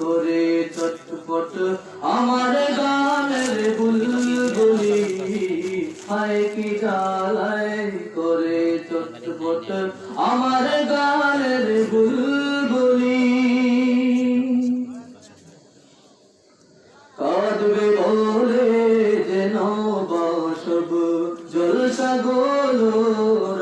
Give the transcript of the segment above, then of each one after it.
করে চটপট আমার গানের বুলবুলি। হায় কি জ্বালাই করে চটপট আমার গানের বুলবুলি। কাঁদবে বলে যেন বসব জলসা গোলোর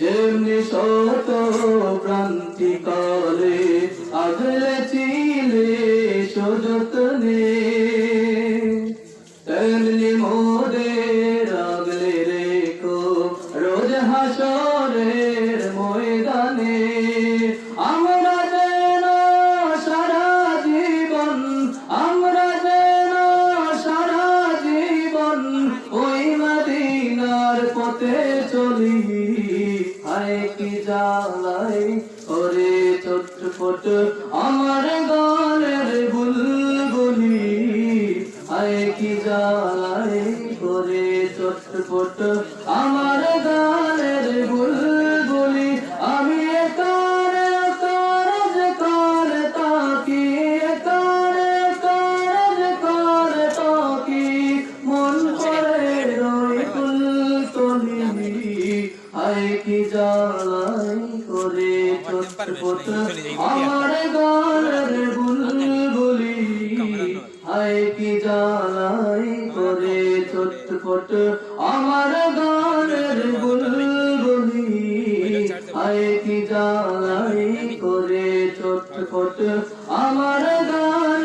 যেমনি শত প্রান্তিকালে আগলে চিলে সযত্নে কি জ্বালাই? ওরে চটপট আমার গানের বুলবুলি আয় কি জালাই ওরে চটপট আমার গানের বুলবুলি করে চটপট আমার গানের বুলবুলি। হায় কি জ্বালাই করে চটপট আমার গানের বুলবুলি। হায় কি জ্বালাই করে চটপট আমার গান